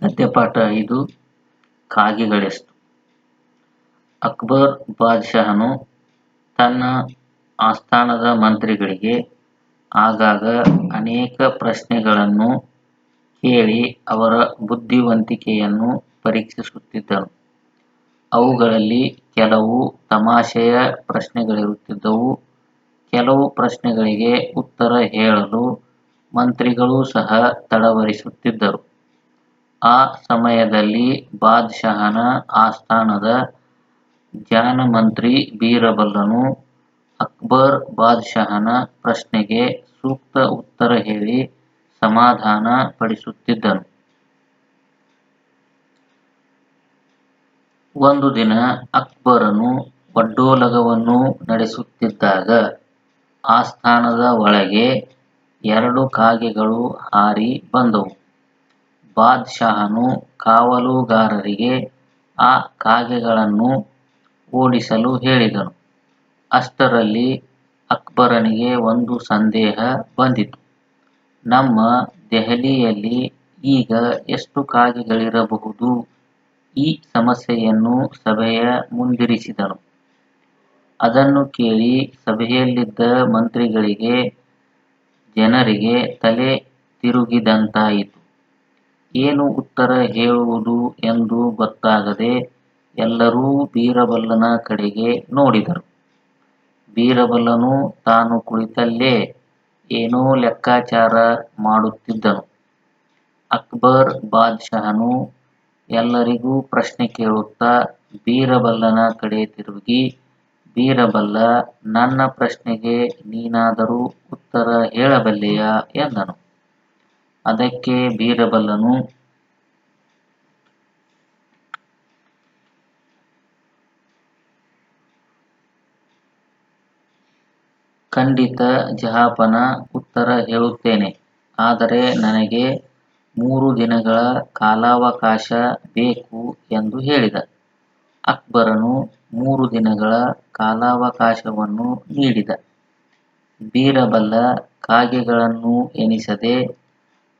ಗದ್ಯಪಾಠ ಐದು, ಕಾಗೆಗಳೆಷ್ಟು ಅಕ್ಬರ್ ಬಾದ್ಶಾಹನು ತನ್ನ ಆಸ್ಥಾನದ ಮಂತ್ರಿಗಳಿಗೆ ಆಗಾಗ ಅನೇಕ ಪ್ರಶ್ನೆಗಳನ್ನು ಕೇಳಿ ಅವರ ಬುದ್ಧಿವಂತಿಕೆಯನ್ನು ಪರೀಕ್ಷಿಸುತ್ತಿದ್ದನು. ಅವುಗಳಲ್ಲಿ ಕೆಲವು ತಮಾಷೆಯ ಪ್ರಶ್ನೆಗಳಿರುತ್ತಿದ್ದವು. ಕೆಲವು ಪ್ರಶ್ನೆಗಳಿಗೆ ಉತ್ತರ ಹೇಳಲು ಮಂತ್ರಿಗಳು ಸಹ ತಡವರಿಸುತ್ತಿದ್ದರು. ಆ ಸಮಯದಲ್ಲಿ ಬಾದ್ಶಹನ ಆಸ್ಥಾನದ ಜಾಣಮಂತ್ರಿ ಬೀರಬಲ್ಲನು ಅಕ್ಬರ್ ಬಾದ್ಶಹನ ಪ್ರಶ್ನೆಗೆ ಸೂಕ್ತ ಉತ್ತರ ಹೇಳಿ ಸಮಾಧಾನ ಪಡಿಸುತ್ತಿದ್ದನು. ಒಂದು ದಿನ ಅಕ್ಬರನು ಒಡ್ಡೋಲಗವನ್ನು ನಡೆಸುತ್ತಿದ್ದಾಗ ಆಸ್ಥಾನದ ಒಳಗೆ ಎರಡು ಕಾಗೆಗಳು ಹಾರಿ ಬಂದವು. ಬಾದಶಾಹನು ಕಾವಲುಗಾರರಿಗೆ ಆ ಕಾಗೆಗಳನ್ನು ಓಡಿಸಲು ಹೇಳಿದನು. ಅಷ್ಟರಲ್ಲಿ ಅಕ್ಬರನಿಗೆ ಒಂದು ಸಂದೇಹ ಬಂದಿತು. ನಮ್ಮ ದೆಹಲಿಯಲ್ಲಿ ಈಗ ಎಷ್ಟು ಕಾಗೆಗಳಿರಬಹುದು? ಈ ಸಮಸ್ಯೆಯನ್ನು ಸಭೆಯ ಮುಂದಿರಿಸಿದನು. ಅದನ್ನು ಕೇಳಿ ಸಭೆಯಲ್ಲಿದ್ದ ಮಂತ್ರಿಗಳಿಗೆ, ಜನರಿಗೆ ತಲೆ ತಿರುಗಿದಂತಾಯಿತು. ಏನು ಉತ್ತರ ಹೇಳುವುದು ಎಂದು ಗೊತ್ತಾಗದೆ ಎಲ್ಲರೂ ಬೀರಬಲ್ಲನ ಕಡೆಗೆ ನೋಡಿದರು. ಬೀರಬಲ್ಲನು ತಾನು ಕುಳಿತಲ್ಲೇ ಏನೋ ಲೆಕ್ಕಾಚಾರ ಮಾಡುತ್ತಿದ್ದನು. ಅಕ್ಬರ್ ಬಾದಶಾಹನು ಎಲ್ಲರಿಗೂ ಪ್ರಶ್ನೆ ಕೇಳುತ್ತಾ ಬೀರಬಲ್ಲನ ಕಡೆ ತಿರುಗಿ, ಬೀರಬಲ್ಲ, ನನ್ನ ಪ್ರಶ್ನೆಗೆ ನೀನಾದರೂ ಉತ್ತರ ಹೇಳಬಲ್ಲೆಯಾ ಎಂದನು. ಅದಕ್ಕೆ ಬೀರಬಲ್ಲನು ಖಂಡಿತ ಜಹಾಪನ ಉತ್ತರ ಹೇಳುತ್ತೇನೆ. ಆದರೆ ನನಗೆ ಮೂರು ದಿನಗಳ ಕಾಲಾವಕಾಶ ಬೇಕು ಎಂದು ಹೇಳಿದ. ಅಕ್ಬರನು ಮೂರು ದಿನಗಳ ಕಾಲಾವಕಾಶವನ್ನು ನೀಡಿದ. ಬೀರಬಲ್ಲ ಕಾಗೆಗಳನ್ನು ಎಣಿಸದೆ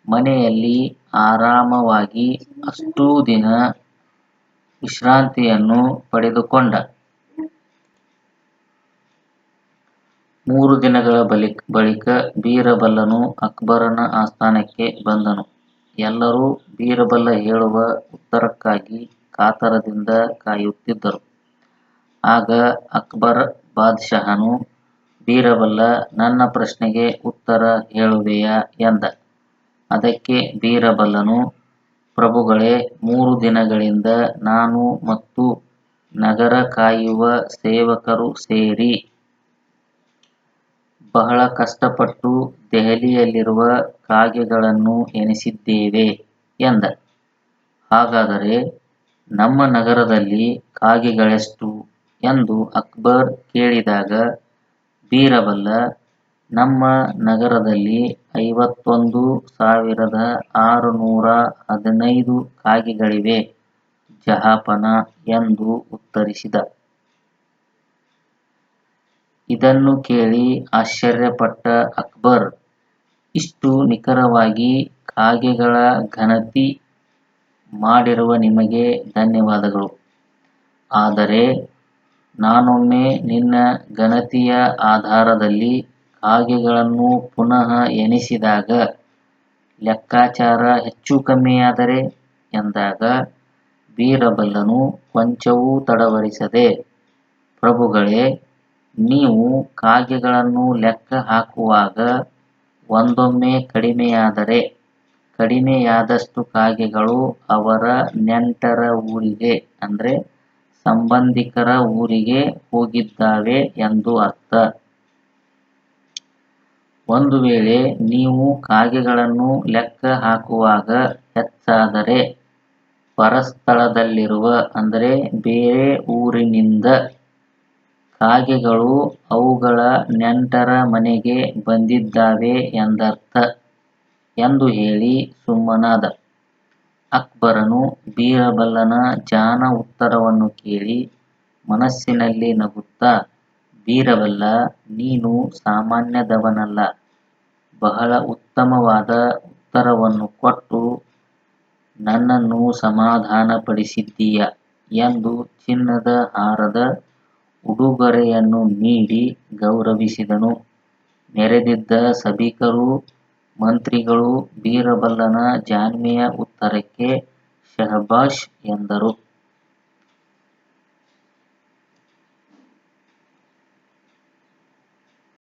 ಮನೆಯಲ್ಲಿ ಆರಾಮವಾಗಿ ಅಷ್ಟೂ ದಿನ ವಿಶ್ರಾಂತಿಯನ್ನು ಪಡೆದುಕೊಂಡ. ಮೂರು ದಿನಗಳ ಬಳಿಕ ಬೀರಬಲ್ಲನು ಅಕ್ಬರನ ಆಸ್ಥಾನಕ್ಕೆ ಬಂದನು. ಎಲ್ಲರೂ ಬೀರಬಲ್ಲ ಹೇಳುವ ಉತ್ತರಕ್ಕಾಗಿ ಕಾತರದಿಂದ ಕಾಯುತ್ತಿದ್ದರು. ಆಗ ಅಕ್ಬರ್ ಬಾದ್ಶಹನು ಬೀರಬಲ್ಲ, ನನ್ನ ಪ್ರಶ್ನೆಗೆ ಉತ್ತರ ಹೇಳುವೆಯಾ ಎಂದ. ಅದಕ್ಕೆ ಬೀರಬಲ್ಲನು ಪ್ರಭುಗಳೇ, ಮೂರು ದಿನಗಳಿಂದ ನಾನು ಮತ್ತು ನಗರ ಕಾಯುವ ಸೇವಕರು ಸೇರಿ ಬಹಳ ಕಷ್ಟಪಟ್ಟು ದೆಹಲಿಯಲ್ಲಿರುವ ಕಾಗೆಗಳನ್ನು ಎಣಿಸಿದ್ದೇವೆ ಎಂದ. ಹಾಗಾದರೆ ನಮ್ಮ ನಗರದಲ್ಲಿ ಕಾಗೆಗಳೆಷ್ಟು ಎಂದು ಅಕ್ಬರ್ ಕೇಳಿದಾಗ ಬೀರಬಲ, ನಮ್ಮ ನಗರದಲ್ಲಿ ಐವತ್ತೊಂದು ಸಾವಿರದ ಆರುನೂರ ಹದಿನೈದು ಕಾಗೆಗಳಿವೆ ಜಹಾಪನ ಎಂದು ಉತ್ತರಿಸಿದ. ಇದನ್ನು ಕೇಳಿ ಆಶ್ಚರ್ಯಪಟ್ಟ ಅಕ್ಬರ್, ಇಷ್ಟು ನಿಖರವಾಗಿ ಕಾಗೆಗಳ ಗಣತಿ ಮಾಡಿರುವ ನಿಮಗೆ ಧನ್ಯವಾದಗಳು. ಆದರೆ ನಾನೊಮ್ಮೆ ನಿನ್ನ ಗಣತಿಯ ಆಧಾರದಲ್ಲಿ ಕಾಗೆಗಳನ್ನು ಪುನಃ ಎಣಿಸಿದಾಗ ಲೆಕ್ಕಾಚಾರ ಹೆಚ್ಚೂಕಮ್ಮಿಯಾದರೆ ಎಂದಾಗ ಬೀರಬಲ್ಲನು ಕೊಂಚವೂ ತಡವರಿಸದೆ, ಪ್ರಭುಗಳೇ, ನೀವು ಕಾಗೆಗಳನ್ನು ಲೆಕ್ಕ ಹಾಕುವಾಗ ಒಂದೊಮ್ಮೆ ಕಡಿಮೆಯಾದರೆ ಕಡಿಮೆಯಾದಷ್ಟು ಕಾಗೆಗಳು ಅವರ ನೆಂಟರ ಊರಿಗೆ ಅಂದರೆ ಸಂಬಂಧಿಕರ ಊರಿಗೆ ಹೋಗಿದ್ದಾವೆ ಎಂದು ಅರ್ಥ. ಒಂದು ವೇಳೆ ನೀವು ಕಾಗೆಗಳನ್ನು ಲೆಕ್ಕ ಹಾಕುವಾಗ ಹೆಚ್ಚಾದರೆ ಪರಸ್ಥಳದಲ್ಲಿರುವ ಅಂದರೆ ಬೇರೆ ಊರಿನಿಂದ ಕಾಗೆಗಳು ಅವುಗಳ ನೆಂಟರ ಮನೆಗೆ ಬಂದಿದ್ದಾವೆ ಎಂದರ್ಥ ಎಂದು ಹೇಳಿ ಸುಮ್ಮನಾದ. ಅಕ್ಬರನು ಬೀರಬಲ್ಲನ ಜಾನ ಉತ್ತರವನ್ನು ಕೇಳಿ ಮನಸ್ಸಿನಲ್ಲಿ ನಗುತ್ತಾ, ಬೀರಬಲ್ಲ, ನೀನು ಸಾಮಾನ್ಯದವನಲ್ಲ. ಬಹಳ ಉತ್ತಮವಾದ ಉತ್ತರವನ್ನು ಕೊಟ್ಟು, ನನ್ನನ್ನು ಸಮಾಧಾನಪಡಿಸಿದ್ದೀಯ ಎಂದು ಚಿನ್ನದ ಹಾರದ ಉಡುಗೊರೆಯನ್ನು ನೀಡಿ ಗೌರವಿಸಿದನು. ನೆರೆದಿದ್ದ ಸಭಿಕರು, ಮಂತ್ರಿಗಳು, ಬೀರಬಲ್ಲನ ಜಾಣ್ಮೆಯ ಉತ್ತರಕ್ಕೆ ಶಹಬಾಷ್ ಎಂದರು.